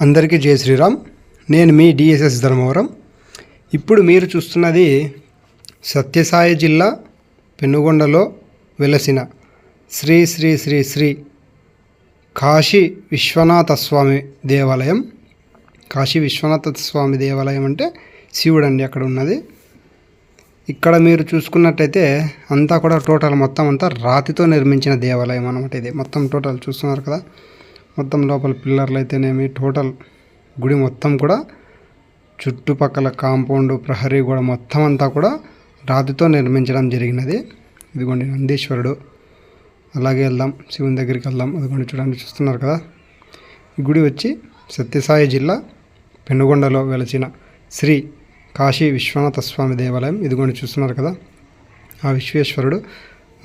అందరికీ జై శ్రీరామ్. నేను మీ డిఎస్ఎస్ ధర్మవరం. ఇప్పుడు మీరు చూస్తున్నది సత్యసాయి జిల్లా పెనుగొండలో వెలసిన శ్రీ శ్రీ శ్రీ శ్రీ కాశీ విశ్వనాథ స్వామి దేవాలయం. కాశీ విశ్వనాథ స్వామి దేవాలయం అంటే శివుడు అండి అక్కడ ఉన్నది. ఇక్కడ మీరు చూసుకున్నట్టయితే అంతా కూడా టోటల్ మొత్తం అంతా రాతితో నిర్మించిన దేవాలయం అనమాట ఇది. మొత్తం టోటల్ చూస్తున్నారు కదా. మొత్తం లోపల పిల్లర్లు అయితేనేమి టోటల్ గుడి మొత్తం కూడా చుట్టుపక్కల కాంపౌండ్ ప్రహరీ గోడ మొత్తం అంతా కూడా రాతితో నిర్మించడం జరిగినది. ఇదిగోండి నందీశ్వరుడు. అలాగే వెళ్దాం శివుని దగ్గరికి వెళ్దాం. అదిగోండి చూడండి చూస్తున్నారు కదా? ఈ గుడి వచ్చి సత్యసాయి జిల్లా పెనుగొండలో వెలసిన శ్రీ కాశీ విశ్వనాథ స్వామి దేవాలయం. ఇదిగోండి చూస్తున్నారు కదా? ఆ విశ్వేశ్వరుడు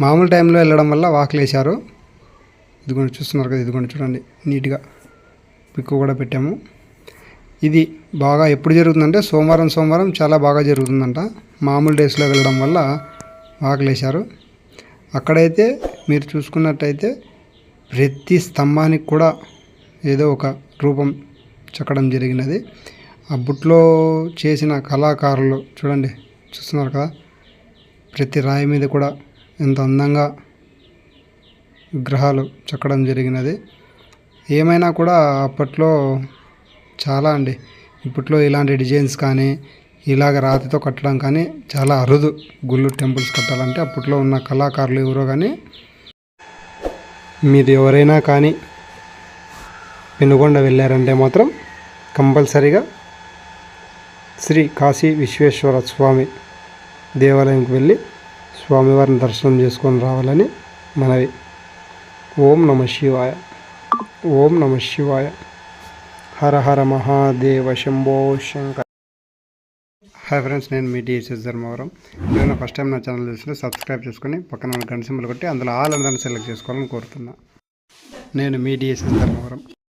మామూలు టైంలో వెళ్ళడం వల్ల వాకులేశారు. ఇదిగోండి చూస్తున్నారు కదా ఇదిగోండి చూడండి నీట్గా పిక్కు కూడా పెట్టాము. ఇది బాగా ఎప్పుడు జరుగుతుందంటే సోమవారం సోమవారం చాలా బాగా జరుగుతుందంట. మామూలు డేస్లో వెళ్ళడం వల్ల వాకలేశారు అక్కడైతే మీరు చూసుకున్నట్టయితే ప్రతి స్తంభానికి కూడా ఏదో ఒక రూపం చెక్కడం జరిగినది. ఆ బుట్లో చేసిన కళాకారులు చూడండి చూస్తున్నారు కదా ప్రతి రాయి మీద కూడా ఎంత అందంగా విగ్రహాలు చెక్కడం జరిగినది. ఏమైనా కూడా అప్పట్లో చాలా అండి. ఇప్పట్లో ఇలాంటి డిజైన్స్ కానీ ఇలాగ రాతితో కట్టడం కానీ చాలా అరుదు. గుళ్ళు టెంపుల్స్ కట్టాలంటే అప్పట్లో ఉన్న కళాకారులు ఎవరో కానీ మీరు ఎవరైనా కానీ పెనుగొండ వెళ్ళారంటే మాత్రం కంపల్సరీగా శ్రీ కాశీ విశ్వేశ్వర స్వామి దేవాలయంకి వెళ్ళి స్వామివారిని దర్శనం చేసుకొని రావాలని మనవి. ఓం నమ శివాయ. ఓం నమ శివాయ. హర హర మహాదేవ శంభో శంకర్. హాయ్ ఫ్రెండ్స్ నేను మీ డిఎస్ఎస్ ధర్మవరం. నేను ఫస్ట్ టైం నా ఛానల్ చూసిన సబ్స్క్రైబ్ చేసుకుని పక్కన గంట సింబల్ కొట్టి అందులో ఆల్ అందరిని సెలెక్ట్ చేసుకోవాలని కోరుతున్నా. నేను మీ డిఎస్ఎస్ ధర్మవరం.